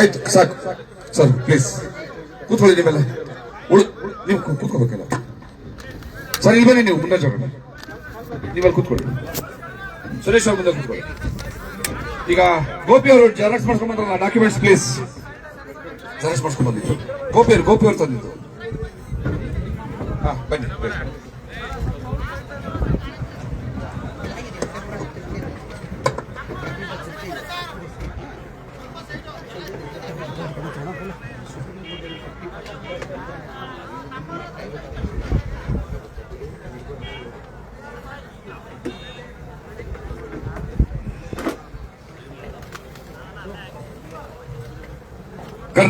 ಆಯ್ತು, ಸಾಕು. Sir please ಕೂತ್ಕೊಳ್ಳಿ ನೀವೆಲ್ಲ ಉಳು, ನೀವು ಕೂತ್ಕೋಬೇಕಲ್ಲ ಸರ್, ಇಲ್ಲಿ ಬನ್ನಿ ನೀವು ಮುಂದೆ ಜೋಗ ನೀವೆಲ್ಲ ಕೂತ್ಕೊಳ್ಳಿ. ಸುರೇಶ್ ಅವ್ರ ಮುಂದೆ ಕೂತ್ಕೊಳ್ಳಿ. ಈಗ ಗೋಪಿ ಅವರು ಜೆರಾಕ್ಸ್ ಮಾಡ್ಕೊಂಡ್ಬಂದ್ರಲ್ಲ ಡಾಕ್ಯುಮೆಂಟ್ಸ್ ಪ್ಲೀಸ್ ಜೆರಾಕ್ಸ್ ಮಾಡ್ಸ್ಕೊಂಡ್ ಬಂದಿದ್ದು. ಗೋಪಿ ಅವರು ಗೋಪಿ ಅವರು ತಂದಿದ್ದು. ಹಾ ಬನ್ನಿ.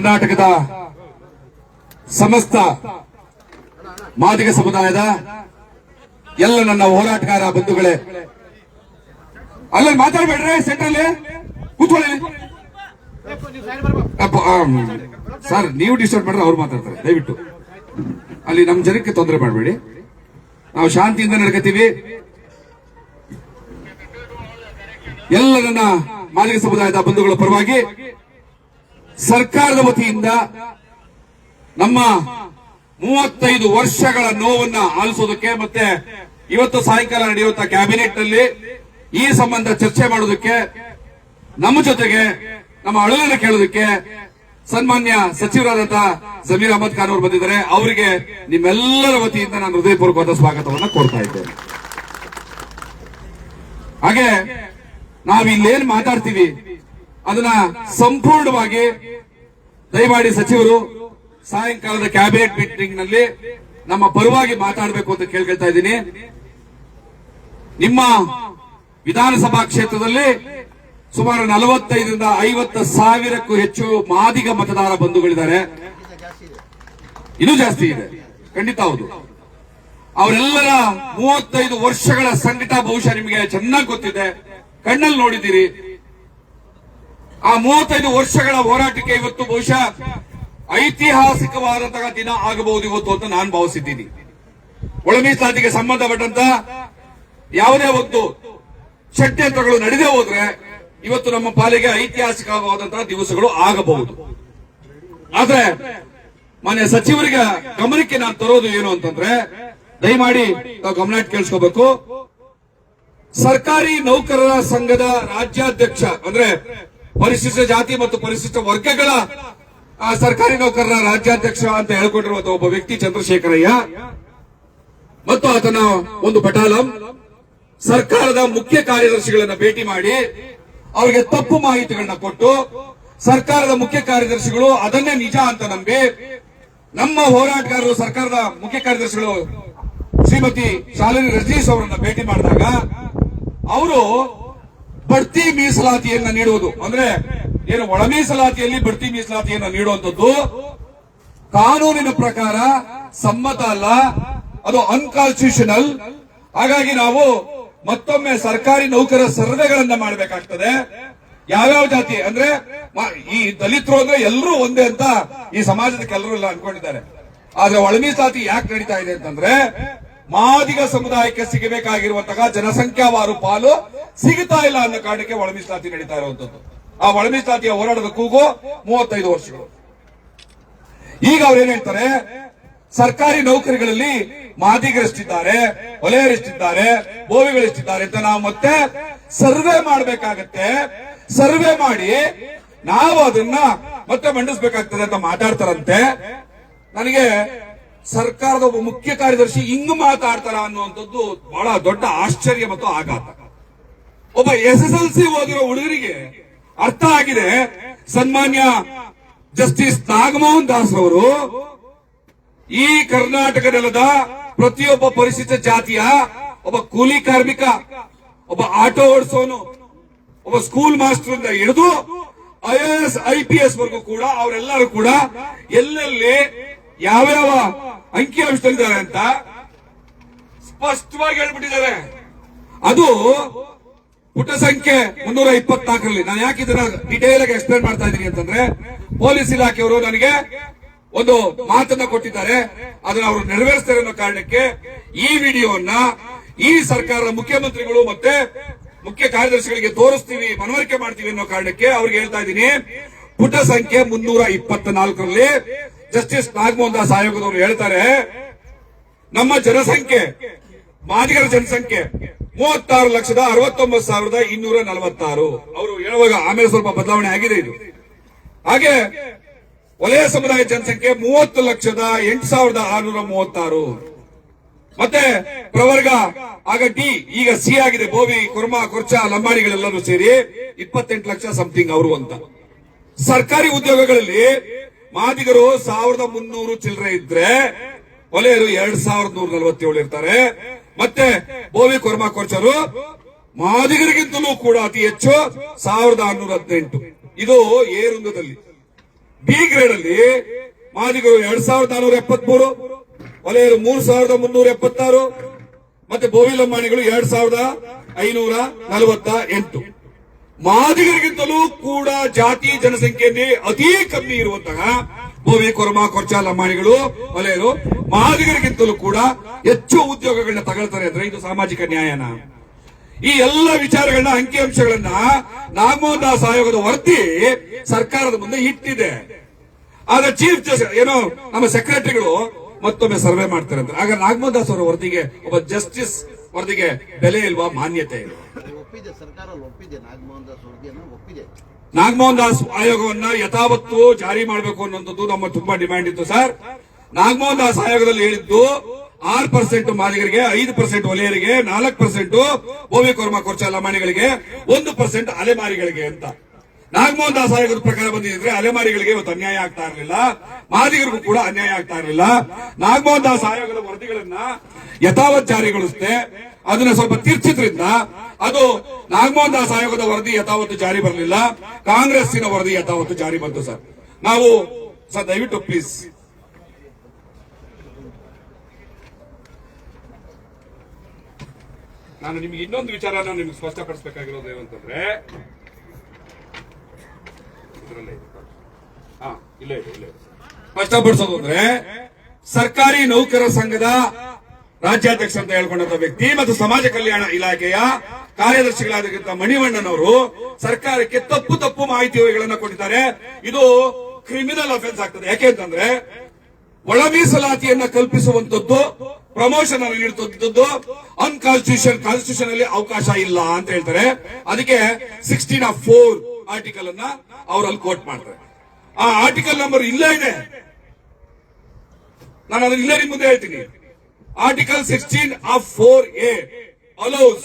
ಕರ್ನಾಟಕದ ಸಮಸ್ತ ಮಾದಿಗ ಸಮುದಾಯದ ಎಲ್ಲ ನನ್ನ ಹೋರಾಟಗಾರ ಬಂಧುಗಳೇ. ಅಲ್ಲಿ ಮಾತಾಡ್ಬೇಡ್ರಿ, ಸೆಂಟ್ರಲ್ಲಿ ಕೂತ್ಕೊಳ್ಳಿ. ಸರ್, ನೀವು ಡಿಸ್ಟರ್ಬ್ ಮಾಡ್ರೆ ಅವ್ರು ಮಾತಾಡ್ತಾರೆ, ದಯವಿಟ್ಟು. ಅಲ್ಲಿ ನಮ್ಮ ಜನಕ್ಕೆ ತೊಂದರೆ ಮಾಡಬೇಡಿ. ನಾವು ಶಾಂತಿಯಿಂದ ನಡ್ಕತೀವಿ. ಎಲ್ಲ ನನ್ನ ಮಾದಿಗ ಸಮುದಾಯದ ಬಂಧುಗಳ ಪರವಾಗಿ ಸರ್ಕಾರದ ವತಿಯಿಂದ ನಮ್ಮ ಮೂವತ್ತೈದು ವರ್ಷಗಳ ನೋವನ್ನ ಆಲಿಸೋದಕ್ಕೆ ಮತ್ತೆ ಇವತ್ತು ಸಾಯಂಕಾಲ ನಡೆಯುವಂತ ಕ್ಯಾಬಿನೆಟ್ನಲ್ಲಿ ಈ ಸಂಬಂಧ ಚರ್ಚೆ ಮಾಡೋದಕ್ಕೆ ನಮ್ಮ ಜೊತೆಗೆ ನಮ್ಮ ಅಳಲನ್ನು ಕೇಳೋದಕ್ಕೆ ಸನ್ಮಾನ್ಯ ಸಚಿವರಾದಂತಹ ಜಮೀರ್ ಅಹಮದ್ ಖಾನ್ ಅವರು ಬಂದಿದ್ದಾರೆ. ಅವರಿಗೆ ನಿಮ್ಮೆಲ್ಲರ ವತಿಯಿಂದ ನಾನು ಹೃದಯಪೂರ್ವಕವಾದ ಸ್ವಾಗತವನ್ನು ಕೋರ್ತಾ ಇದ್ದೇನೆ. ಹಾಗೆ ನಾವಿಲ್ಲೇನ್ ಮಾತಾಡ್ತೀವಿ, ಅದನ್ನ ಸಂಪೂರ್ಣವಾಗಿ ದಯಮಾಡಿ ಸಚಿವರು, ಸಾಯಂಕಾಲದ ಕ್ಯಾಬಿನೆಟ್ ಮೀಟಿಂಗ್ನಲ್ಲಿ ನಮ್ಮ ಪರವಾಗಿ ಮಾತಾಡಬೇಕು ಅಂತ ಕೇಳ್ಕೊಳ್ತಾ ಇದ್ದೀನಿ. ನಿಮ್ಮ ವಿಧಾನಸಭಾ ಕ್ಷೇತ್ರದಲ್ಲಿ ಸುಮಾರು ನಲವತ್ತೈದರಿಂದ ಐವತ್ತ ಸಾವಿರಕ್ಕೂ ಹೆಚ್ಚು ಮಾದಿಗ ಮತದಾರ ಬಂಧುಗಳಿದ್ದಾರೆ. ಇನ್ನೂ ಜಾಸ್ತಿ ಇದೆ. ಖಂಡಿತ ಹೌದು. ಅವರೆಲ್ಲರ ಮೂವತ್ತೈದು ವರ್ಷಗಳ ಸಂಕಟ ಬಹುಶಃ ನಿಮಗೆ ಚೆನ್ನಾಗಿ ಗೊತ್ತಿದೆ. ಕಣ್ಣಲ್ಲಿ ನೋಡಿದ್ದೀರಿ. ಆ ಮೂವತ್ತೈದು ವರ್ಷಗಳ ಹೋರಾಟಕ್ಕೆ ಇವತ್ತು ಬಹುಶಃ ಐತಿಹಾಸಿಕವಾದಂತಹ ದಿನ ಆಗಬಹುದು ಇವತ್ತು ಅಂತ ನಾನು ಭಾವಿಸಿದ್ದೀನಿ. ಒಳ ಮೀಸಲಾತಿಗೆ ಸಂಬಂಧಪಟ್ಟಂತ ಯಾವುದೇ ಒಂದು ಷಡ್ಯಂತ್ರಗಳು ನಡೆದೇ ಹೋದ್ರೆ ಇವತ್ತು ನಮ್ಮ ಪಾಲಿಗೆ ಐತಿಹಾಸಿಕವಾದಂತಹ ದಿವಸಗಳು ಆಗಬಹುದು. ಆದ್ರೆ ಮಾನ್ಯ ಸಚಿವರಿಗೆ ಗಮನಕ್ಕೆ ನಾನು ತರೋದು ಏನು ಅಂತಂದ್ರೆ, ದಯಮಾಡಿ ತಾವು ಗಮನ ಇಟ್ಟು ಕೇಳಿಸ್ಕೋಬೇಕು. ಸರ್ಕಾರಿ ನೌಕರರ ಸಂಘದ ರಾಜ್ಯಾಧ್ಯಕ್ಷ ಅಂದ್ರೆ ಪರಿಶಿಷ್ಟ ಜಾತಿ ಮತ್ತು ಪರಿಶಿಷ್ಟ ವರ್ಗಗಳ ಸರ್ಕಾರಿ ನೌಕರರ ರಾಜ್ಯಾಧ್ಯಕ್ಷ ಅಂತ ಹೇಳ್ಕೊಂಡಿರುವಂತಹ ಒಬ್ಬ ವ್ಯಕ್ತಿ ಚಂದ್ರಶೇಖರಯ್ಯ. ಮತ್ತು ಆತನ ಒಂದು ಪಟಾಲಂ ಸರ್ಕಾರದ ಮುಖ್ಯ ಕಾರ್ಯದರ್ಶಿಗಳನ್ನ ಭೇಟಿ ಮಾಡಿ ಅವರಿಗೆ ತಪ್ಪು ಮಾಹಿತಿಗಳನ್ನ ಕೊಟ್ಟು ಸರ್ಕಾರದ ಮುಖ್ಯ ಕಾರ್ಯದರ್ಶಿಗಳು ಅದನ್ನೇ ನಿಜ ಅಂತ ನಂಬಿ ನಮ್ಮ ಹೋರಾಟಗಾರರು ಸರ್ಕಾರದ ಮುಖ್ಯ ಕಾರ್ಯದರ್ಶಿಗಳು ಶ್ರೀಮತಿ ಶಾಲಿನಿ ರಜನೀಶ್ ಅವರನ್ನ ಭೇಟಿ ಮಾಡಿದಾಗ, ಅವರು ಬಡ್ತಿ ಮೀಸಲಾತಿಯನ್ನ ನೀಡುವುದು. ಅಂದ್ರೆ ಏನು ಒಳ ಮೀಸಲಾತಿಯಲ್ಲಿ ಬಡ್ತಿ ಮೀಸಲಾತಿಯನ್ನ ನೀಡುವಂತದ್ದು ಕಾನೂನಿನ ಪ್ರಕಾರ ಸಮ್ಮತ ಅಲ್ಲ, ಅದು ಅನ್ಕಾನ್ಸ್ಟಿಟ್ಯೂಷನಲ್ ಹಾಗಾಗಿ ನಾವು ಮತ್ತೊಮ್ಮೆ ಸರ್ಕಾರಿ ನೌಕರ ಸರ್ವೆಗಳನ್ನ ಮಾಡಬೇಕಾಗ್ತದೆ. ಯಾವ್ಯಾವ ಜಾತಿ ಅಂದ್ರೆ ಈ ದಲಿತರು ಅಂದ್ರೆ ಎಲ್ಲರೂ ಒಂದೇ ಅಂತ ಈ ಸಮಾಜದ ಕೆಲವರು ಎಲ್ಲ ಅನ್ಕೊಂಡಿದ್ದಾರೆ. ಆದ್ರೆ ಒಳ ಮೀಸಲಾತಿ ಯಾಕೆ ನಡೀತಾ ಇದೆ ಅಂತಂದ್ರೆ ಮಾದಿಗ ಸಮುದಾಯಕ್ಕೆ ಸಿಗಬೇಕಾಗಿರುವಂತಹ ಜನಸಂಖ್ಯಾವಾರು ಪಾಲು ಸಿಗುತ್ತಾ ಇಲ್ಲ ಅನ್ನೋ ಕಾರಣಕ್ಕೆ ಒಳ ಮೀಸಲಾತಿ ನಡೀತಾ ಇರುವಂತದ್ದು. ಆ ಒಳ ಮೀಸಲಾತಿಯ ಹೋರಾಟದ ಕೂಗು ಮೂವತ್ತೈದು ವರ್ಷಗಳು. ಈಗ ಅವ್ರು ಏನ್ ಹೇಳ್ತಾರೆ? ಸರ್ಕಾರಿ ನೌಕರಿಗಳಲ್ಲಿ ಮಾದಿಗರೆಷ್ಟಿದ್ದಾರೆ ಒಲೆಯರಿಷ್ಟಿದ್ದಾರೆ ಬೋವಿಗಳಿಷ್ಟಿದ್ದಾರೆ ಅಂತ ನಾವು ಮತ್ತೆ ಸರ್ವೆ ಮಾಡಬೇಕಾಗತ್ತೆ. ಸರ್ವೆ ಮಾಡಿ ನಾವು ಅದನ್ನ ಮತ್ತೆ ಮಂಡಿಸ್ಬೇಕಾಗ್ತದೆ ಅಂತ ಮಾತಾಡ್ತಾರಂತೆ. ನನಗೆ ಸರ್ಕಾರದ ಒಬ್ಬ ಮುಖ್ಯ ಕಾರ್ಯದರ್ಶಿ ಹಿಂಗ್ ಮಾತಾಡ್ತಾರ ಅನ್ನುವಂಥದ್ದು ಬಹಳ ದೊಡ್ಡ ಆಶ್ಚರ್ಯ ಮತ್ತು ಆಘಾತ. ಒಬ್ಬ ಎಸ್ ಎಸ್ ಎಲ್ ಸಿ ಓದಿರೋ ಹುಡುಗರಿಗೆ ಅರ್ಥ ಆಗಿದೆ. ಸನ್ಮಾನ್ಯ ಜಸ್ಟಿಸ್ ನಾಗಮೋಹನ್ ದಾಸ್ ಅವರು ಈ ಕರ್ನಾಟಕ ನೆಲದ ಪ್ರತಿಯೊಬ್ಬ ಪರಿಶಿಷ್ಟ ಜಾತಿಯ ಒಬ್ಬ ಕೂಲಿ ಕಾರ್ಮಿಕ, ಒಬ್ಬ ಆಟೋ ಓಡಿಸೋನು, ಒಬ್ಬ ಸ್ಕೂಲ್ ಮಾಸ್ಟರ್ ಇಂದ ಹಿಡಿದು I S, I P S ವರ್ಗೂ ಕೂಡ ಅವರೆಲ್ಲರೂ ಕೂಡ ಎಲ್ಲೆಲ್ಲಿ ಯಾವ್ಯಾವ ಅಂಕಿಅಂಶದಲ್ಲಿದ್ದಾರೆ ಅಂತ ಸ್ಪಷ್ಟವಾಗಿ ಹೇಳ್ಬಿಟ್ಟಿದ್ದಾರೆ. ಅದು ಪುಟ ಸಂಖ್ಯೆ ಮುನ್ನೂರ ಇಪ್ಪತ್ನಾಲ್ಕರಲ್ಲಿ ನಾನು ಯಾಕೆ ಇದನ್ನ ಡಿಟೇಲ್ ಆಗಿ ಎಕ್ಸ್ಪ್ಲೇನ್ ಮಾಡ್ತಾ ಇದ್ದೀನಿ ಅಂತಂದ್ರೆ, ಪೊಲೀಸ್ ಇಲಾಖೆಯವರು ನನಗೆ ಒಂದು ಮಾತನ್ನ ಕೊಟ್ಟಿದ್ದಾರೆ. ಅದನ್ನ ಅವರು ನೆರವೇರಿಸ್ತಾರೆ ಅನ್ನೋ ಕಾರಣಕ್ಕೆ ಈ ವಿಡಿಯೋವನ್ನ ಈ ಸರ್ಕಾರದ ಮುಖ್ಯಮಂತ್ರಿಗಳು ಮತ್ತೆ ಮುಖ್ಯ ಕಾರ್ಯದರ್ಶಿಗಳಿಗೆ ತೋರಿಸ್ತೀವಿ, ಮನವರಿಕೆ ಮಾಡ್ತೀವಿ ಅನ್ನೋ ಕಾರಣಕ್ಕೆ ಅವ್ರಿಗೆ ಹೇಳ್ತಾ ಇದ್ದೀನಿ. ಪುಟ ಸಂಖ್ಯೆ ಮುನ್ನೂರ ಇಪ್ಪತ್ನಾಲ್ಕರಲ್ಲಿ ಜಸ್ಟಿಸ್ ನಾಗಮೋಹನ್ ದಾಸ್ ಆಯೋಗದವರು ಹೇಳ್ತಾರೆ, ನಮ್ಮ ಜನಸಂಖ್ಯೆ, ಮಾದಿಗರ ಜನಸಂಖ್ಯೆ ಮೂವತ್ತಾರು ಲಕ್ಷದ ಅರವತ್ತೊಂಬತ್ತು ಸಾವಿರದ ಇನ್ನೂರ ನಲವತ್ತಾರು. ಅವರು ಹೇಳುವಾಗ ಆಮೇಲೆ ಸ್ವಲ್ಪ ಬದಲಾವಣೆ ಆಗಿದೆ ಇದು. ಹಾಗೆ ವಲಯ ಸಮುದಾಯ ಜನಸಂಖ್ಯೆ ಮೂವತ್ತು ಲಕ್ಷದ ಎಂಟು ಸಾವಿರದ ಆರುನೂರ ಮೂವತ್ತಾರು. ಮತ್ತೆ ಪ್ರವರ್ಗ, ಆಗ ಡಿ ಈಗ ಸಿ ಆಗಿದೆ, ಬೋವಿ, ಕುರ್ಮಾ, ಕೊರ್ಚ, ಲಂಬಾಣಿಗಳೆಲ್ಲರೂ ಸೇರಿ ಇಪ್ಪತ್ತೆಂಟು ಲಕ್ಷ ಸಮಥಿಂಗ್ ಅವರು ಅಂತ. ಸರ್ಕಾರಿ ಉದ್ಯೋಗಗಳಲ್ಲಿ ಮಾದಿಗರು ಸಾವಿರದ ಮುನ್ನೂರು ಚಿಲ್ಲರೆ ಇದ್ರೆ ವಲಯರು ಎರಡ್ ಸಾವಿರದ ನೂರ ನಲವತ್ತೇಳು ಇರ್ತಾರೆ. ಮತ್ತೆ ಬೋವಿ ಕೊರ್ಮಾ ಕೊರ್ಚರು ಮಾದಿಗರಿಗಿಂತಲೂ ಕೂಡ ಅತಿ ಹೆಚ್ಚು ಸಾವಿರದ ಆರ್ನೂರ ಹದಿನೆಂಟು. ಇದು ಎ ವೃಂದದಲ್ಲಿ. ಬಿ ಗ್ರೇಡ್ ಅಲ್ಲಿ ಮಾದಿಗರು ಎರಡ್ ಸಾವಿರದ ನಾನೂರ ಎಪ್ಪತ್ಮೂರು ವಲಯರು ಮೂರು ಸಾವಿರದ ಮುನ್ನೂರ ಎಪ್ಪತ್ತಾರು, ಮತ್ತೆ ಬೋವಿ ಲಂಬಾಣಿಗಳು ಎರಡ್ ಸಾವಿರದ ಐನೂರ ನಲವತ್ತ ಎಂಟು. ಮಾದಿಗರಿಗಿಂತಲೂ ಕೂಡ ಜಾತಿ ಜನಸಂಖ್ಯೆಯಲ್ಲಿ ಅತಿ ಕಮ್ಮಿ ಇರುವಂತಹ ಬೋವಿ ಕೊರಮಾ ಕೊರ್ಚಾ ಲಂಬಾಣಿಗಳು ವಲಯರು ಮಾದಿಗರಿಗಿಂತಲೂ ಕೂಡ ಹೆಚ್ಚು ಉದ್ಯೋಗಗಳನ್ನ ತಗೊಳ್ತಾರೆ ಅಂದ್ರೆ ಇದು ಸಾಮಾಜಿಕ ನ್ಯಾಯನ. ಈ ಎಲ್ಲ ವಿಚಾರಗಳನ್ನ ಅಂಕಿಅಂಶಗಳನ್ನ ನಾಗಮೋಹನ್ ದಾಸ್ ಆಯೋಗದ ವರದಿ ಸರ್ಕಾರದ ಮುಂದೆ ಇಟ್ಟಿದೆ. ಆದ್ರೆ ಚೀಫ್ ಜಸ್ಟಿಸ್ ಏನೋ ನಮ್ಮ ಸೆಕ್ರೆಟರಿಗಳು ಮತ್ತೊಮ್ಮೆ ಸರ್ವೆ ಮಾಡ್ತಾರೆ ಅಂತ. ಆಗ ನಾಗಮೋಹನ್ ದಾಸ್ ಅವರ ವರದಿಗೆ, ಒಬ್ಬ ಜಸ್ಟಿಸ್ ವರದಿಗೆ ಬೆಲೆ ಇಲ್ವಾ, ಮಾನ್ಯತೆ ಇಲ್ವಾ? ಒಪ್ಪಿದೆ ಸರ್ಕಾರ ಒಪ್ಪಿದೆ, ನಾಗಮೋಹನ್ ದಾಸ್ ವರದಿಯನ್ನು ಒಪ್ಪಿದೆ. ನಾಗಮೋಹನ್ ದಾಸ್ ಆಯೋಗವನ್ನ ಯಥಾವತ್ತು ಜಾರಿ ಮಾಡಬೇಕು ಅನ್ನೋದು ನಮ್ಮ ತುಂಬಾ ಡಿಮ್ಯಾಂಡ್ ಇತ್ತು, ಸರ್. ನಾಗಮೋಹನ್ ದಾಸ್ ಆಯೋಗದಲ್ಲಿ ಹೇಳಿದ್ದು, ಆರ್ ಪರ್ಸೆಂಟ್ ಮಾಲೀಕರಿಗೆ, ಐದು ಪರ್ಸೆಂಟ್ ಒಲೆಯರಿಗೆ, ನಾಲ್ಕು ಪರ್ಸೆಂಟ್ ಭೋವಿ ಕೊರ್ಮ ಕೊರ್ಚ ಲಮಾಣಿಗಳಿಗೆ ಒಂದು ಪರ್ಸೆಂಟ್ ಅಲೆಮಾರಿಗಳಿಗೆ ಅಂತ. ನಾಗಮೋಹನ್ ದಾಸ್ ಆಯೋಗದ ಪ್ರಕಾರ ಬಂದಿದ್ರೆ ಅಲೆಮಾರಿಗಳಿಗೆ ಇವತ್ತು ಅನ್ಯಾಯ ಆಗ್ತಾ ಇರಲಿಲ್ಲ. ಮಾದಿಗರಿಗೂ ಕೂಡ ಅನ್ಯಾಯ ಆಗ್ತಾ ಇರಲಿಲ್ಲ. ನಾಗಮೋಹನ್ ದಾಸ್ ಆಯೋಗದ ವರದಿಗಳನ್ನ ಯಥಾವತ್ ಜಾರಿಗೊಳಿಸುತ್ತೆ ಅದನ್ನ ಸ್ವಲ್ಪ ತಿರ್ಚಿದ್ರಿಂದ ಅದು ನಾಗಮೋಹನ್ ದಾಸ್ ಆಯೋಗದ ವರದಿ ಯಥಾವತ್ತು ಜಾರಿ ಬರಲಿಲ್ಲ. ಕಾಂಗ್ರೆಸ್ಸಿನ ವರದಿ ಯಥಾವತ್ತು ಜಾರಿ ಬಂತು ಸರ್. ನಾವು ಸರ್, ದಯವಿಟ್ಟು ಪ್ಲೀಸ್. ನಾನು ನಿಮ್ಗೆ ಇನ್ನೊಂದು ವಿಚಾರನ ನಿಮ್ಗೆ ಸ್ಪಷ್ಟಪಡಿಸಬೇಕಾಗಿರೋದು ಏನಂತಂದ್ರೆ. ಹಾ, ಇಲ್ಲೇ ಇಲ್ಲೇ ಸ್ಪಷ್ಟಪಡಿಸೋದು ಅಂದ್ರೆ, ಸರ್ಕಾರಿ ನೌಕರರ ಸಂಘದ ರಾಜ್ಯಾಧ್ಯಕ್ಷ ಅಂತ ಹೇಳ್ಕೊಂಡಂತ ವ್ಯಕ್ತಿ ಮತ್ತು ಸಮಾಜ ಕಲ್ಯಾಣ ಇಲಾಖೆಯ ಕಾರ್ಯದರ್ಶಿಗಳಾಗಿದ್ದ ಮಣಿವಣ್ಣನವರು ಸರ್ಕಾರಕ್ಕೆ ತಪ್ಪು ತಪ್ಪು ಮಾಹಿತಿಗಳನ್ನು ಕೊಟ್ಟಿದ್ದಾರೆ. ಇದು ಕ್ರಿಮಿನಲ್ ಅಫೆನ್ಸ್ ಆಗ್ತದೆ. ಯಾಕೆ ಅಂತಂದ್ರೆ ಒಳ ಮೀಸಲಾತಿಯನ್ನ ಕಲ್ಪಿಸುವಂತದ್ದು ಪ್ರಮೋಷನ್ ಅನ್ನು ನೀಡುವಂತದ್ದು ಅನ್ಕಾನ್ಸ್ಟಿಟ್ಯೂಷನ್ ಕಾನ್ಸ್ಟಿಟ್ಯೂಷನ್ ಅಲ್ಲಿ ಅವಕಾಶ ಇಲ್ಲ ಅಂತ ಹೇಳ್ತಾರೆ. ಅದಕ್ಕೆ ಸಿಕ್ಸ್ಟೀನ್ ಆಫ್ ಫೋರ್ ಆರ್ಟಿಕಲ್ ಅನ್ನ ಅವರಲ್ಲಿ ಕೋಟ್ ಮಾಡ್ತಾರೆ. ಆ ಆರ್ಟಿಕಲ್ ನಂಬರ್ ಇಲ್ಲೇ ಇದೆ. ನಾನು ಅದನ್ನ ಇಲ್ಲೇ ನಿಮ್ ಮುಂದೆ ಹೇಳ್ತೀನಿ. Article sixteen of four A allows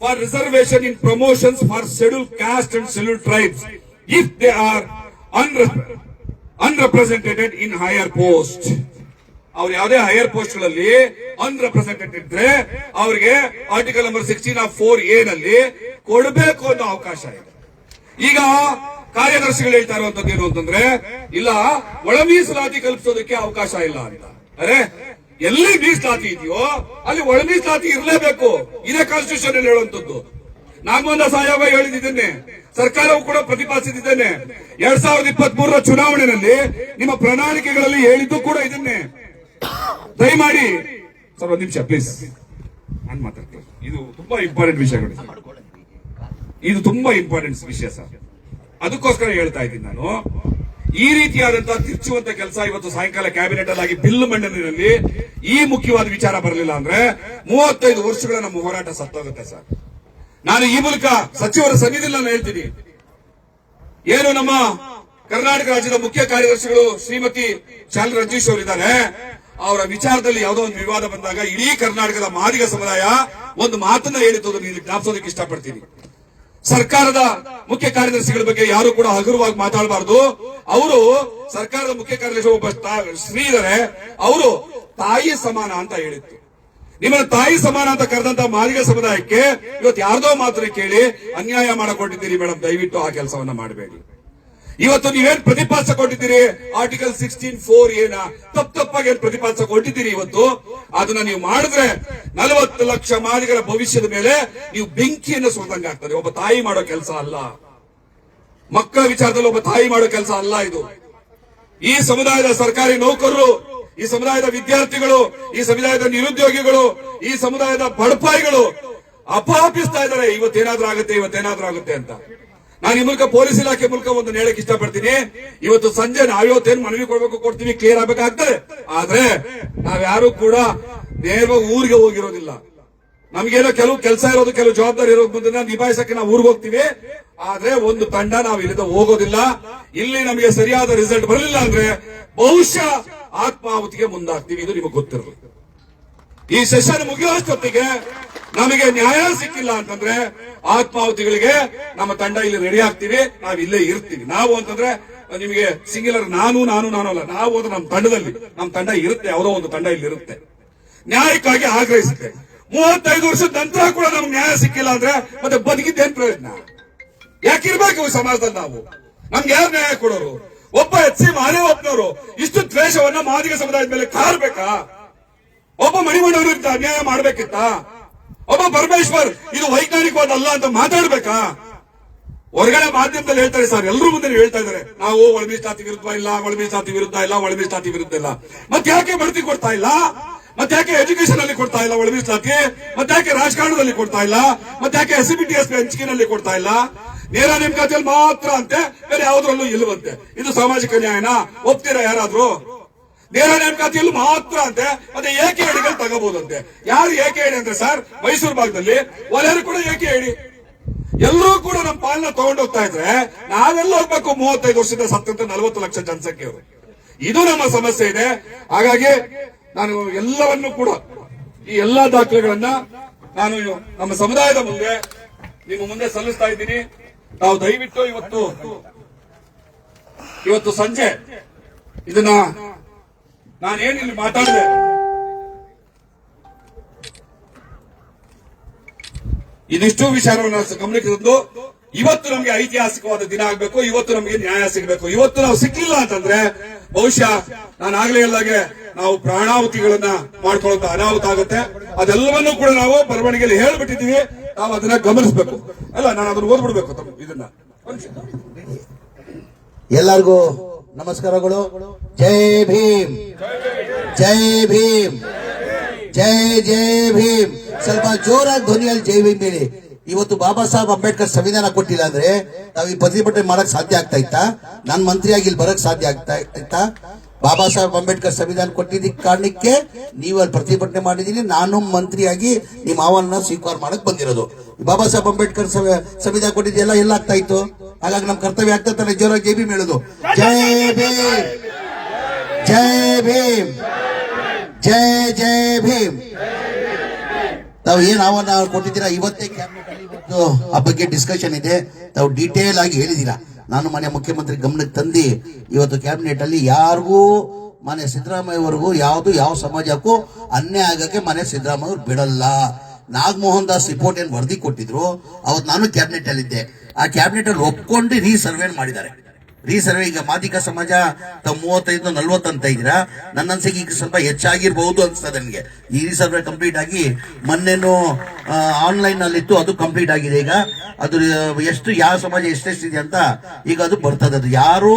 for reservation in promotions for schedule caste and tribes tribes if they are unrepresented in higher post ಅವ್ರು ಯಾವುದೇ ಹೈಯರ್ ಪೋಸ್ಟ್ಗಳಲ್ಲಿ ಅನ್ರೆಪ್ರೆಸೆಂಟೆಡ್ ಇದ್ರೆ ಅವರಿಗೆ article number sixteen of four A ನಲ್ಲಿ ಕೊಡಬೇಕು ಅನ್ನೋ ಅವಕಾಶ ಇದೆ. ಈಗ ಕಾರ್ಯದರ್ಶಿಗಳು ಹೇಳ್ತಾ ಇರುವಂತದ್ದು ಏನು ಅಂತಂದ್ರೆ, ಇಲ್ಲ ಒಳ ಮೀಸಲಾತಿ ಕಲ್ಪಿಸೋದಕ್ಕೆ ಅವಕಾಶ ಇಲ್ಲ ಅಂತ. ಅರೆ ಎಲ್ಲಿ ಮೀಸಲಾತಿ ಇದೆಯೋ ಅಲ್ಲಿ ಒಳ ಮೀಸಲಾತಿ ಇರಲೇಬೇಕು. ಇದೇ ಕಾನ್ಸ್ಟಿಟ್ಯೂಷನ್ ಅಲ್ಲಿ ಹೇಳುವಂತದ್ದು ನಾಗಮೋಹನ್ ಸಾಹೇಬ ಹೇಳಿದ್ದೇನೆ. ಸರ್ಕಾರವು ಕೂಡ ಪ್ರತಿಪಾದಿಸಿದ್ದೇನೆ. ಎರಡ್ ಸಾವಿರದ ಇಪ್ಪತ್ತ್ ಮೂರರ ಚುನಾವಣೆಯಲ್ಲಿ ನಿಮ್ಮ ಪ್ರಣಾಳಿಕೆಗಳಲ್ಲಿ ಹೇಳಿದ್ದು ಕೂಡ ಇದನ್ನೇ. ದಯಮಾಡಿ, ಸರ್, ಒಂದ್ ನಿಮಿಷ ಪ್ಲೀಸ್ ನಾನು ಮಾತಾಡ್ತೀನಿ. ಇದು ತುಂಬಾ ಇಂಪಾರ್ಟೆಂಟ್ ವಿಷಯಗಳು. ಇದು ತುಂಬಾ ಇಂಪಾರ್ಟೆಂಟ್ ವಿಷಯ, ಸರ್. ಅದಕ್ಕೋಸ್ಕರ ಹೇಳ್ತಾ ಇದ್ದೀನಿ ನಾನು. ಈ ರೀತಿಯಾದಂತಹ ತಿರ್ಚುವಂತ ಕೆಲಸ ಇವತ್ತು ಸಾಯಂಕಾಲ ಕ್ಯಾಬಿನೆಟ್ ಆಗಿ ಬಿಲ್ ಮಂಡನೆಯಲ್ಲಿ ಈ ಮುಖ್ಯವಾದ ವಿಚಾರ ಬರಲಿಲ್ಲ ಅಂದ್ರೆ ಮೂವತ್ತೈದು ವರ್ಷಗಳ ನಮ್ಮ ಹೋರಾಟ ಸತ್ತೋಗುತ್ತೆ ಸರ್. ನಾನು ಈ ಮೂಲಕ ಸಚಿವರ ಸನ್ನಿಧಿಯಲ್ಲಿ ನಾನು ಹೇಳ್ತೀನಿ. ಏನು ನಮ್ಮ ಕರ್ನಾಟಕ ರಾಜ್ಯದ ಮುಖ್ಯ ಕಾರ್ಯದರ್ಶಿಗಳು ಶ್ರೀಮತಿ ಶಾಲಿ ರಂಜೀಶ್ ಅವರಿದ್ದಾರೆ, ಅವರ ವಿಚಾರದಲ್ಲಿ ಯಾವುದೋ ಒಂದು ವಿವಾದ ಬಂದಾಗ ಇಡೀ ಕರ್ನಾಟಕದ ಮಾದಿಗ ಸಮುದಾಯ ಒಂದು ಮಾತನ್ನ ಇಲ್ಲಿ ಜ್ಞಾಪಿಸೋದಕ್ಕೆ ಇಷ್ಟಪಡ್ತೀನಿ. ಸರ್ಕಾರದ ಮುಖ್ಯ ಕಾರ್ಯದರ್ಶಿಗಳ ಬಗ್ಗೆ ಯಾರು ಕೂಡ ಹಗುರವಾಗಿ ಮಾತಾಡಬಾರದು. ಅವರು ಸರ್ಕಾರದ ಮುಖ್ಯ ಕಾರ್ಯದರ್ಶಿ ಒಬ್ಬ ಶ್ರೀ ಇದ್ದಾರೆ ಅವರು ತಾಯಿ ಸಮಾನ ಅಂತ ಹೇಳಿತ್ತು. ನಿಮ್ಮನ್ನ ತಾಯಿ ಸಮಾನ ಅಂತ ಕರೆದಂತ ಮಾದಿಗ ಸಮುದಾಯಕ್ಕೆ ಇವತ್ತು ಯಾರ್ದೋ ಮಾತ್ರ ಕೇಳಿ ಅನ್ಯಾಯ ಮಾಡಿಕೊಟ್ಟಿದ್ದೀರಿ ಮೇಡಮ್ ದಯವಿಟ್ಟು ಆ ಕೆಲಸವನ್ನ ಮಾಡಬೇಡಿ. ಇವತ್ತು ನೀವೇನ್ ಪ್ರತಿಪಾದಿಸ ಕೊಟ್ಟಿದ್ದೀರಿ ಆರ್ಟಿಕಲ್ ಸಿಕ್ಸ್ಟೀನ್ ಫೋರ್ ಏನ ತಪ್ಪು ತಪ್ಪಾಗಿ ಏನ್ ಪ್ರತಿಪಾದಿಸ ಕೊಟ್ಟಿದ್ದೀರಿ ಇವತ್ತು? ಅದನ್ನ ನೀವು ಮಾಡಿದ್ರೆ ನಲವತ್ತು ಲಕ್ಷ ಮಾದಿಗರ ಭವಿಷ್ಯದ ಮೇಲೆ ನೀವು ಬೆಂಕಿಯನ್ನು ಸುರಿದಂಗೆ ಆಗ್ತದೆ. ಒಬ್ಬ ತಾಯಿ ಮಾಡೋ ಕೆಲಸ ಅಲ್ಲ. ಮಕ್ಕಳ ವಿಚಾರದಲ್ಲಿ ಒಬ್ಬ ತಾಯಿ ಮಾಡೋ ಕೆಲಸ ಅಲ್ಲ ಇದು. ಈ ಸಮುದಾಯದ ಸರ್ಕಾರಿ ನೌಕರರು, ಈ ಸಮುದಾಯದ ವಿದ್ಯಾರ್ಥಿಗಳು, ಈ ಸಮುದಾಯದ ನಿರುದ್ಯೋಗಿಗಳು, ಈ ಸಮುದಾಯದ ಬಡಪಾಯಿಗಳು ಅಪಾಪಿಸ್ತಾ ಇದ್ದಾರೆ. ಇವತ್ತೇನಾದ್ರೂ ಆಗುತ್ತೆ ಇವತ್ತೇನಾದ್ರೂ ಆಗುತ್ತೆ ಅಂತ. ನಾನು ಈ ಮೂಲಕ ಪೊಲೀಸ್ ಇಲಾಖೆ ಮೂಲಕ ಒಂದು ಹೇಳಕ್ ಇಷ್ಟಪಡ್ತೀನಿ. ಇವತ್ತು ಸಂಜೆ ನಾವಿವತ್ತೇನು ಮನವಿ ಕೊಡ್ಬೇಕು ಕೊಡ್ತೀವಿ ಕ್ಲಿಯರ್ ಆಗ್ಬೇಕಾಗ್ತದೆ. ಆದ್ರೆ ನಾವ್ಯಾರು ಕೂಡ ನೇರವಾಗಿ ಊರಿಗೆ ಹೋಗಿರೋದಿಲ್ಲ. ನಮ್ಗೇನೋ ಕೆಲವು ಕೆಲಸ ಇರೋದು, ಕೆಲವು ಜವಾಬ್ದಾರಿ ಇರೋದು ಮುಂದೆ ನಿಭಾಯಿಸಕ್ಕೆ ನಾವು ಊರಿಗೆ ಹೋಗ್ತೀವಿ. ಆದ್ರೆ ಒಂದು ತಂಡ ನಾವು ಇಲ್ಲಿಂದ ಹೋಗೋದಿಲ್ಲ. ಇಲ್ಲಿ ನಮಗೆ ಸರಿಯಾದ ರಿಸಲ್ಟ್ ಬರಲಿಲ್ಲ ಅಂದ್ರೆ ಬಹುಶಃ ಆತ್ಮಾಹುತಿಗೆ ಮುಂದಾಗ್ತೀವಿ, ಇದು ನಿಮಗೆ ಗೊತ್ತಿರಲಿ. ಈ ಸೆಷನ್ ಮುಗಿಯೋಷ್ಟೊತ್ತಿಗೆ ನಮಗೆ ನ್ಯಾಯ ಸಿಕ್ಕಿಲ್ಲ ಅಂತಂದ್ರೆ ಆತ್ಮಾಹುತಿಗಳಿಗೆ ನಮ್ಮ ತಂಡ ಇಲ್ಲಿ ರೆಡಿ ಆಗ್ತೀವಿ. ನಾವು ಇಲ್ಲೇ ಇರ್ತೀವಿ. ನಾವು ಅಂತಂದ್ರೆ, ನಿಮಗೆ ಸಿಂಗ್ಯುಲರ್ ನಾನು ನಾನು ನಾನು ಅಲ್ಲ. ನಾವು ಅಂದ್ರೆ ನಮ್ಮ ತಂಡದಲ್ಲಿ ನಮ್ಮ ತಂಡ ಇರುತ್ತೆ. ಯಾವುದೋ ಒಂದು ತಂಡ ಇಲ್ಲಿ ಇರುತ್ತೆ. ನ್ಯಾಯಕ್ಕಾಗಿ ಆಗ್ರಹಿಸುತ್ತೆ. ಮೂವತ್ತೈದು ವರ್ಷದ ನಂತರ ಕೂಡ ನಮ್ಗೆ ನ್ಯಾಯ ಸಿಕ್ಕಿಲ್ಲ ಅಂದ್ರೆ ಮತ್ತೆ ಬದುಕಿದ್ದೇನ್ ಪ್ರಯೋಜನ? ಯಾಕಿರ್ಬೇಕು ಸಮಾಜದಲ್ಲಿ ನಾವು? ನಮ್ಗೆ ಯಾರು ನ್ಯಾಯ ಕೊಡೋರು? ಒಬ್ಬ ಎಚ್ ಸಿ ಮಾದೇವಪ್ಪನವರು ಇಷ್ಟು ದ್ವೇಷವನ್ನ ಮಾದಿಗ ಸಮುದಾಯದ ಮೇಲೆ ಕಾರ್ಬೇಕಾ? ಒಬ್ಬ ಮಣಿಮಣ್ಣವರು ನ್ಯಾಯ ಮಾಡ್ಬೇಕಿತ್ತ? ಒಬ್ಬ ಪರಮೇಶ್ವರ್, ಇದು ವೈಜ್ಞಾನಿಕವಾದ ಅಲ್ಲ ಅಂತ ಮಾತಾಡ್ಬೇಕಾ? ಹೊರಗಡೆ ಮಾಧ್ಯಮದಲ್ಲಿ ಹೇಳ್ತಾರೆ ಸರ್ ಎಲ್ಲರೂ ಮುಂದೆ ಹೇಳ್ತಾ ಇದ್ದಾರೆ. ನಾವು ಒಳ ಮೀಸಲಾತಿ ವಿರುದ್ಧ ಇಲ್ಲ ಒಳ ಮೀಸಲಾತಿ ವಿರುದ್ಧ ಇಲ್ಲ ಒಳ ಮೀಸಲಾತಿ ವಿರುದ್ಧ ಇಲ್ಲ. ಮತ್ತೆ ಯಾಕೆ ಬಡ್ತಿ ಕೊಡ್ತಾ ಇಲ್ಲ? ಮತ್ತೆ ಯಾಕೆ ಎಜುಕೇಶನ್ ಅಲ್ಲಿ ಕೊಡ್ತಾ ಇಲ್ಲ ಒಳ ಮೀಸಲಾತಿ ಮತ್ತೆ ಯಾಕೆ ರಾಜಕಾರಣದಲ್ಲಿ ಕೊಡ್ತಾ ಇಲ್ಲ? ಮತ್ತೆ ಯಾಕೆ ಎಸ್ ಬಿ ಟಿ ಎಸ್ ಕೊಡ್ತಾ ಇಲ್ಲ? ನೇರ ನೇಮಕಾತಿಯಲ್ಲಿ ಮಾತ್ರ ಅಂತೆ, ಬೇರೆ ಯಾವುದ್ರಲ್ಲೂ ಇಲ್ಲವಂತೆ. ಇದು ಸಾಮಾಜಿಕ ನ್ಯಾಯನ? ಒಪ್ತೀರಾ ಯಾರಾದ್ರೂ? ನೇರ ನೇಮಕಾತಿಯಲ್ಲಿ ಮಾತ್ರ ಅಂತೆ, ಮತ್ತೆ ಏಕೆ ಹೇಳಿ ತಗೋಬಹುದಂತೆ ಯಾರು ಏಕೆ ಹೇಳಿ ಅಂದ್ರೆ ಸರ್, ಮೈಸೂರು ಭಾಗದಲ್ಲಿ ಒಲೆಯರು ಕೂಡ ಏಕೆ ಹೇಳಿ? ಎಲ್ಲರೂ ಕೂಡ ನಮ್ಮ ಪಾಲನ ತಗೊಂಡೋಗ್ತಾ ಇದ್ರೆ ನಾವೆಲ್ಲ ಹೋಗ್ಬೇಕು ಮೂವತ್ತೈದು ವರ್ಷದಿಂದ ಸತ್ತಂತ ನಲವತ್ತು ಲಕ್ಷ ಜನಸಂಖ್ಯೆಯವರು. ಇದು ನಮ್ಮ ಸಮಸ್ಯೆ ಇದೆ. ಹಾಗಾಗಿ ನಾನು ಎಲ್ಲವನ್ನು ಕೂಡ ಈ ಎಲ್ಲಾ ದಾಖಲೆಗಳನ್ನ ನಾನು ನಮ್ಮ ಸಮುದಾಯದ ಮುಂದೆ ನಿಮ್ಮ ಮುಂದೆ ಸಲ್ಲಿಸ್ತಾ ಇದ್ದೀನಿ. ನಾವು ದಯವಿಟ್ಟು ಇವತ್ತು ಇವತ್ತು ಸಂಜೆ ಇದನ್ನ ನಾನೇನು ಇಲ್ಲಿ ಮಾತಾಡಿದೆ? ಇದಿಷ್ಟು ವಿಚಾರವನ್ನು ಗಮನಕ್ಕೆ ತಂದು, ಇವತ್ತು ನಮಗೆ ಐತಿಹಾಸಿಕವಾದ ದಿನ ಆಗ್ಬೇಕು, ಇವತ್ತು ನಮಗೆ ನ್ಯಾಯ ಸಿಗಬೇಕು. ಇವತ್ತು ನಾವು ಸಿಕ್ಕಿಲ್ಲ ಅಂತಂದ್ರೆ, ಬಹುಶಃ ನಾನು ಆಗ್ಲೇ ಇಲ್ಲಾಗೆ ನಾವು ಪ್ರಾಣಾಹುತಿಗಳನ್ನ ಮಾಡ್ಕೊಳ್ಳೋದು ಅನಾಹುತ ಆಗುತ್ತೆ. ಅದೆಲ್ಲವನ್ನೂ ಕೂಡ ನಾವು ಬರವಣಿಗೆಯಲ್ಲಿ ಹೇಳ್ಬಿಟ್ಟಿದೀವಿ ನಾವು ಅದನ್ನ ಗಮನಿಸಬೇಕು. ಅಲ್ಲ, ನಾನು ಅದನ್ನ ಓದ್ಬಿಡ್ಬೇಕು ಇದನ್ನ. ಎಲ್ಲರಿಗೂ ನಮಸ್ಕಾರಗಳು. ಜೈ ಭೀಮ್. ಜೈ ಭೀಮ್. ಜೈ ಜೈ ಭೀಮ್. ಸ್ವಲ್ಪ ಜೋರಾಗಿ ಧ್ವನಿಯಲ್ಲಿ ಜೈ ಭೀಮ್ ಹೇಳಿ. ಇವತ್ತು ಬಾಬಾ ಸಾಹೇಬ್ ಅಂಬೇಡ್ಕರ್ ಸಂವಿಧಾನ ಕೊಟ್ಟಿಲ್ಲ ಅಂದ್ರೆ ನಾವು ಈ ಪ್ರತಿಭಟನೆ ಮಾಡಕ್ ಸಾಧ್ಯ ಆಗ್ತಾ ಇತ್ತಾ? ನಾನ್ ಮಂತ್ರಿಯಾಗಿ ಇಲ್ಲಿ ಬರಕ್ ಸಾಧ್ಯ ಆಗ್ತಾ ಇತ್ತಾ? ಬಾಬಾ ಸಾಹೇಬ್ ಅಂಬೇಡ್ಕರ್ ಸಂವಿಧಾನ ಕೊಟ್ಟಿದ್ದಕ್ಕೆ ಕಾರಣಕ್ಕೆ ನೀವು ಅಲ್ಲಿ ಪ್ರತಿಭಟನೆ ಮಾಡಿದೀನಿ. ನಾನು ಮಂತ್ರಿಯಾಗಿ ನಿಮ್ಮ ಆಹ್ವಾನ ಸ್ವೀಕಾರ ಮಾಡಕ್ ಬಂದಿರೋದು. ಬಾಬಾ ಸಾಹೇಬ್ ಅಂಬೇಡ್ಕರ್ ಸಂವಿ- ಸಂವಿಧಾನ ಕೊಟ್ಟಿದ್ದೆಲ್ಲ ಎಲ್ಲ ಆಗ್ತಾ ಇತ್ತು. ಹಾಗಾಗಿ ನಮ್ಮ ಕರ್ತವ್ಯ ಆಗ್ತಾ ತಾನೆ ಜೋರ ಜೈ ಭೀಮ್ ಹೇಳೋದು. ಜೈ ಭೀಮ್. ಜೈ ಭೀಮ್. ಜೈ ಜೈ ಭೀಮ್. ತಾವು ಏನ್ ಆಹ್ವಾನ ಕೊಟ್ಟಿದ್ದೀರಾ? ಇವತ್ತೇ ಕ್ಯಾಬಿನೆಟ್ ಆ ಬಗ್ಗೆ ಡಿಸ್ಕಷನ್ ಇದೆ. ತಾವು ಡೀಟೇಲ್ ಆಗಿ ಹೇಳಿದ್ದೀರಾ? ನಾನು ಮನೆ ಮುಖ್ಯಮಂತ್ರಿ ಗಮನಕ್ಕೆ ತಂದು, ಇವತ್ತು ಕ್ಯಾಬಿನೆಟ್ ಅಲ್ಲಿ ಯಾರಿಗೂ ಮನೆ ಸಿದ್ದರಾಮಯ್ಯವರೆಗೂ ಯಾವುದು ಯಾವ ಸಮಾಜಕ್ಕೂ ಅನ್ಯಾಯ ಆಗಕ್ಕೆ ಮನೆ ಸಿದ್ದರಾಮಯ್ಯ ಅವ್ರು ಬಿಡಲ್ಲ. ನಾಗಮೋಹನ್ ದಾಸ್ ರಿಪೋರ್ಟ್ ಏನು ವರದಿ ಕೊಟ್ಟಿದ್ರು? ಅವತ್ತು ನಾನು ಕ್ಯಾಬಿನೆಟ್ ಅಲ್ಲಿ ಇದ್ದೆ ಆ ಕ್ಯಾಬಿನೆಟ್ ಅಲ್ಲಿ ಒಪ್ಕೊಂಡು ರೀಸರ್ವೆ ಮಾಡಿದ್ದಾರೆ. ರೀಸರ್ವೆ ಈಗ ಮಾದಿಕ ಸಮಾಜ ತಾವು ಮೂವತ್ತೈದು ನಲ್ವತ್ತು ಅಂತ ಇದ್ದೀರಾ? ನನ್ನ ಅನ್ಸಿಗೆ ಈಗ ಸ್ವಲ್ಪ ಹೆಚ್ಚಾಗಿರ್ಬಹುದು ಅನ್ಸ್ತದೆ ನನಗೆ ಈ ರೀಸರ್ವೆ ಕಂಪ್ಲೀಟ್ ಆಗಿ ಮೊನ್ನೆನು ಆನ್ಲೈನ್ನಲ್ಲಿ ಇತ್ತು ಅದು ಕಂಪ್ಲೀಟ್ ಆಗಿದೆ ಈಗ. ಅದು, ಎಷ್ಟು, ಯಾವ ಸಮಾಜ ಎಷ್ಟೆಷ್ಟಿದೆ ಅಂತ ಈಗ ಅದು ಬರ್ತದೆ. ಅದು ಯಾರು,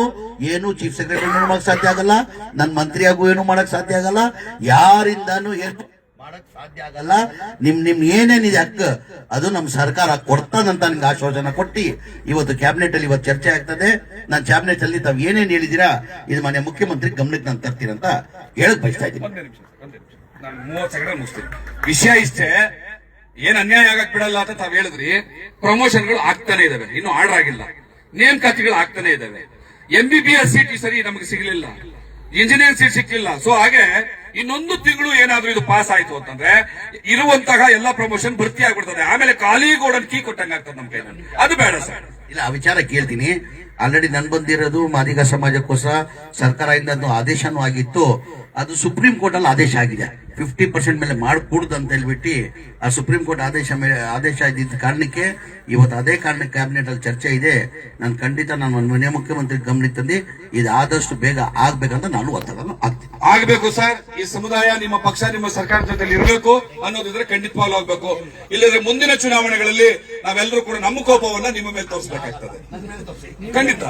ಏನು ಚೀಫ್ ಸೆಕ್ರೆಟರಿ ಮಾಡಕ್ ಸಾಧ್ಯ ಆಗಲ್ಲ ನನ್ನ ಮಂತ್ರಿಯಾಗೂ ಏನು ಮಾಡಕ್ ಸಾಧ್ಯ ಆಗಲ್ಲ, ಯಾರಿಂದಾನು ಎಷ್ಟು ಮಾಡಕ್ ಸಾಧ್ಯ ಆಗಲ್ಲ. ನಿಮ್ ನಿಮ್ ಏನೇನಿದೆ ಹಕ್ಕು, ಅದು ನಮ್ ಸರ್ಕಾರ ಕೊಡ್ತದಂತ ನಿಮ್ಗೆ ಆಶ್ವಾಸನ ಕೊಟ್ಟಿ. ಇವತ್ತು ಕ್ಯಾಬಿನೆಟ್ ಅಲ್ಲಿ ಇವತ್ತು ಚರ್ಚೆ ಆಗ್ತದೆ. ನಾನು ಕ್ಯಾಬಿನೆಟ್ ಅಲ್ಲಿ ತಾವ್ ಏನೇನ್ ಹೇಳಿದಿರಾ, ಇದು ಮನೆ ಮುಖ್ಯಮಂತ್ರಿ ಗಮನಕ್ಕೆ ನಾನು ತರ್ತೀನಿ ಅಂತ ಹೇಳಕ್ ಬಯಸ್ತಾ ಇದ್ದೀನಿ. ವಿಷಯ ಇಷ್ಟೇ, ಏನ್ ಅನ್ಯಾಯ ಆಗಕ್ ಬಿಡಲ್ಲ ಅಂತ ತಾವ್ ಹೇಳಿದ್ರಿ, ಪ್ರಮೋಷನ್ಗಳು ಆಗ್ತಾನೆ ಇದಾವೆ. ಇನ್ನು ಆರ್ಡರ್ ಆಗಿಲ್ಲ. ನೇಮಕಾತಿಗಳು ಆಗ್ತಾನೆ ಇದಾವೆ. M B B S seat ಸರಿ ನಮಗೆ ಸಿಗಲಿಲ್ಲ. ಇಂಜಿನಿಯರ್ ಸೀಟ್ ಸಿಕ್ಕಿಲ್ಲ ಸೊ ಹಾಗೆ ಇನ್ನೊಂದು ತಿಂಗಳು ಏನಾದ್ರೂ ಇದು ಪಾಸ್ ಆಯ್ತು ಅಂತಂದ್ರೆ ಇರುವಂತಹ ಎಲ್ಲಾ ಪ್ರಮೋಷನ್ ಭರ್ತಿ ಆಗ್ಬಿಡ್ತದೆ. ಆಮೇಲೆ ಖಾಲಿ ಗೋಡನ್ ಕೀ ಕೊಟ್ಟಂಗ ಆಗ್ತದೆ ನಮ್ ಕೈನಲ್ಲಿ. ಅದು ಬೇಡ ಸರ್. ಇಲ್ಲ, ಆ ವಿಚಾರ ಕೇಳ್ತೀನಿ. ಆಲ್ರೆಡಿ ನನ್ ಬಂದಿರೋದು ಮಾದಿಗ ಸಮಾಜಕ್ಕೋಸ್ಕರ ಸರ್ಕಾರದಿಂದ ಆದೇಶನೂ ಆಗಿತ್ತು. ಅದು ಸುಪ್ರೀಂ ಕೋರ್ಟ್ ಅಲ್ಲಿ ಆದೇಶ ಆಗಿದೆ. ಫಿಫ್ಟಿ ಪರ್ಸೆಂಟ್ ಮೇಲೆ ಮಾಡಕೂಡ್ದು ಅಂತ ಹೇಳ್ಬಿಟ್ಟು ಆ ಸುಪ್ರೀಂ ಕೋರ್ಟ್ ಆದೇಶ ಮೇಲೆ ಆದೇಶ ಇದ್ದಿದ್ದ ಕಾರಣಕ್ಕೆ ಇವತ್ತು ಅದೇ ಕಾರಣಕ್ಕೆ ಕ್ಯಾಬಿನೆಟ್ ಅಲ್ಲಿ ಚರ್ಚೆ ಇದೆ. ನಾನು ಖಂಡಿತ ನಾನು ಮನೆ ಮುಖ್ಯಮಂತ್ರಿ ಗಮನಕ್ಕೆ ತಂದು ಇದು ಆದಷ್ಟು ಬೇಗ ಆಗ್ಬೇಕಂತ ನಾನು ಒತ್ತಡ ಆಗ್ತೀನಿ ಆಗ್ಬೇಕು ಸರ್. ಈ ಸಮುದಾಯ ನಿಮ್ಮ ಪಕ್ಷ ನಿಮ್ಮ ಸರ್ಕಾರ ಜೊತೆ ಇರಬೇಕು ಅನ್ನೋದಿದ್ರೆ ಫಾಲೋ ಆಗ್ಬೇಕು. ಇಲ್ಲದ್ರೆ ಮುಂದಿನ ಚುನಾವಣೆಗಳಲ್ಲಿ ನಾವೆಲ್ಲರೂ ಕೂಡ ನಮ್ಮ ಕೋಪವನ್ನ ನಿಮ್ಮ ಮೇಲೆ ತೋರಿಸಬೇಕಾಗ್ತದೆ. ಖಂಡಿತ.